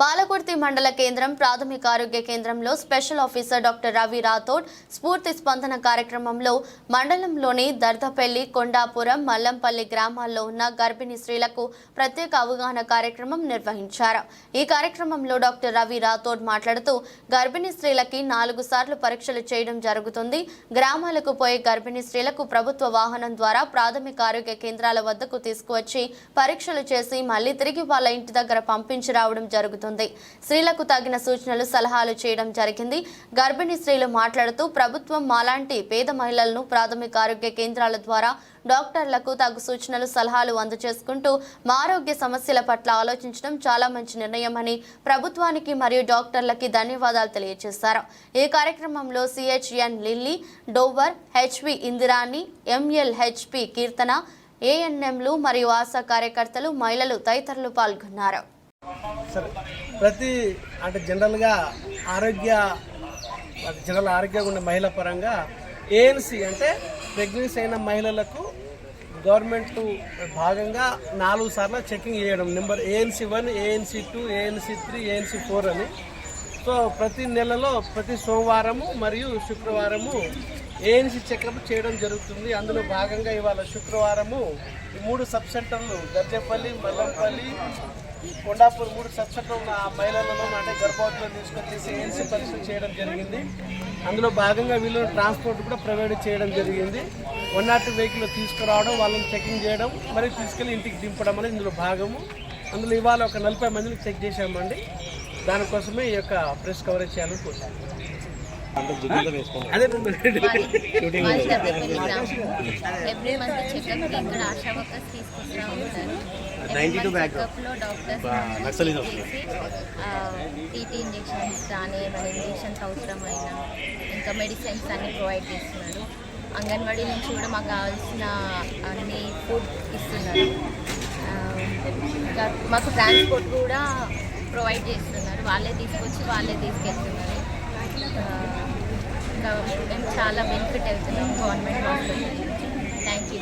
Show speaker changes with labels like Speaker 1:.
Speaker 1: పాలకుర్తి మండల కేంద్రం ప్రాథమిక ఆరోగ్య కేంద్రంలో special officer doctor Ravi Rathod స్ఫూర్తి స్పందన కార్యక్రమంలో మండలంలోని దర్దపల్లి కొండాపురం మల్లంపల్లి గ్రామాల్లో ఉన్న గర్భిణీ స్త్రీలకు ప్రత్యేక అవగాహన కార్యక్రమం నిర్వహించారు. ఈ కార్యక్రమంలో డాక్టర్ రవి రాథోడ్ మాట్లాడుతూ గర్భిణీ స్త్రీలకి నాలుగు సార్లు పరీక్షలు చేయడం జరుగుతుంది. గ్రామాలకు పోయే గర్భిణీ స్త్రీలకు ప్రభుత్వ వాహనం ద్వారా ప్రాథమిక ఆరోగ్య కేంద్రాల వద్దకు తీసుకువచ్చి పరీక్షలు చేసి మళ్ళీ తిరిగి వాళ్ళ ఇంటి దగ్గర పంపించి రావడం జరుగుతుంది. స్త్రీలకు తగిన సూచనలు సలహాలు చేయడం జరిగింది. గర్భిణీ స్త్రీలు మాట్లాడుతూ ప్రభుత్వం మాలాంటి పేద మహిళలను ప్రాథమిక ఆరోగ్య కేంద్రాల ద్వారా డాక్టర్లకు తగు సూచనలు సలహాలు అందజేసుకుంటూ మా ఆరోగ్య సమస్యల పట్ల ఆలోచించడం చాలా మంచి నిర్ణయమని ప్రభుత్వానికి మరియు డాక్టర్లకి ధన్యవాదాలు తెలియజేశారు. ఈ కార్యక్రమంలో CHN Lilly Dover HP Indirani ML HP Keerthana ఏఎన్ఎంలు మరియు ఆశా కార్యకర్తలు మహిళలు తదితరులు పాల్గొన్నారు.
Speaker 2: సరే. ప్రతి అంటే జనరల్గా ఆరోగ్య జనరల్ ఆరోగ్యంగా ఉన్న మహిళ పరంగా ఏఎన్సి అంటే ప్రెగ్నెన్సీ అయిన మహిళలకు గవర్నమెంట్ భాగంగా నాలుగు సార్లు చెకింగ్ చేయడం. Number ANC one ANC two ANC three ANC four అని. సో ప్రతి నెలలో ప్రతి సోమవారము మరియు శుక్రవారము ఏఎన్సీ చెకప్ చేయడం జరుగుతుంది. అందులో భాగంగా ఇవాళ శుక్రవారము ఈ మూడు సబ్ సెంటర్లు గర్జేపల్లి మల్లంపల్లి కొండాపూర్ మూడు సబ్ సెంటర్లు ఉన్న ఆ మహిళలను అంటే గర్భవతులను తీసుకొని తీసి ఏఎన్సీ పరీక్షలు చేయడం జరిగింది. అందులో భాగంగా వీళ్ళు ట్రాన్స్పోర్ట్ కూడా ప్రొవైడ్ చేయడం జరిగింది. వన్ నాట్ వెహికల్ తీసుకురావడం వాళ్ళని చెకింగ్ చేయడం మరియు తీసుకెళ్ళి ఇంటికి దింపడం అనేది ఇందులో భాగము. అందులో ఇవాళ ఒక నలభై మందిని చెక్ చేశామండి. దానికోసమే ఈ యొక్క ప్రెస్ కవరేజ్ చేయాలని కోరుతున్నాను
Speaker 3: ఎవ్రీ మంత్ చెకప్ ఇక్కడ ఆశా వర్కర్స్ తీసుకొస్తూ ఉంటారు. టీటీ ఇంజెక్షన్స్ కానీ ఏమైనా ఇంజెక్షన్స్ అవసరమైన ఇంకా మెడిసిన్స్ అన్ని ప్రొవైడ్ చేస్తున్నారు. అంగన్వాడీ నుంచి కూడా మాకు కావాల్సిన అన్ని ఫుడ్ ఇస్తున్నారు. ఇంకా మాకు ట్రాన్స్పోర్ట్ కూడా ప్రొవైడ్ చేస్తున్నారు. వాళ్ళే తీసుకొచ్చి వాళ్ళే తీసుకెళ్తున్నారు. ఇంకా మేము చాలా బెనిఫిట్ అవుతున్నాం గవర్నమెంట్ హాస్పిటల్ థ్యాంక్ యూ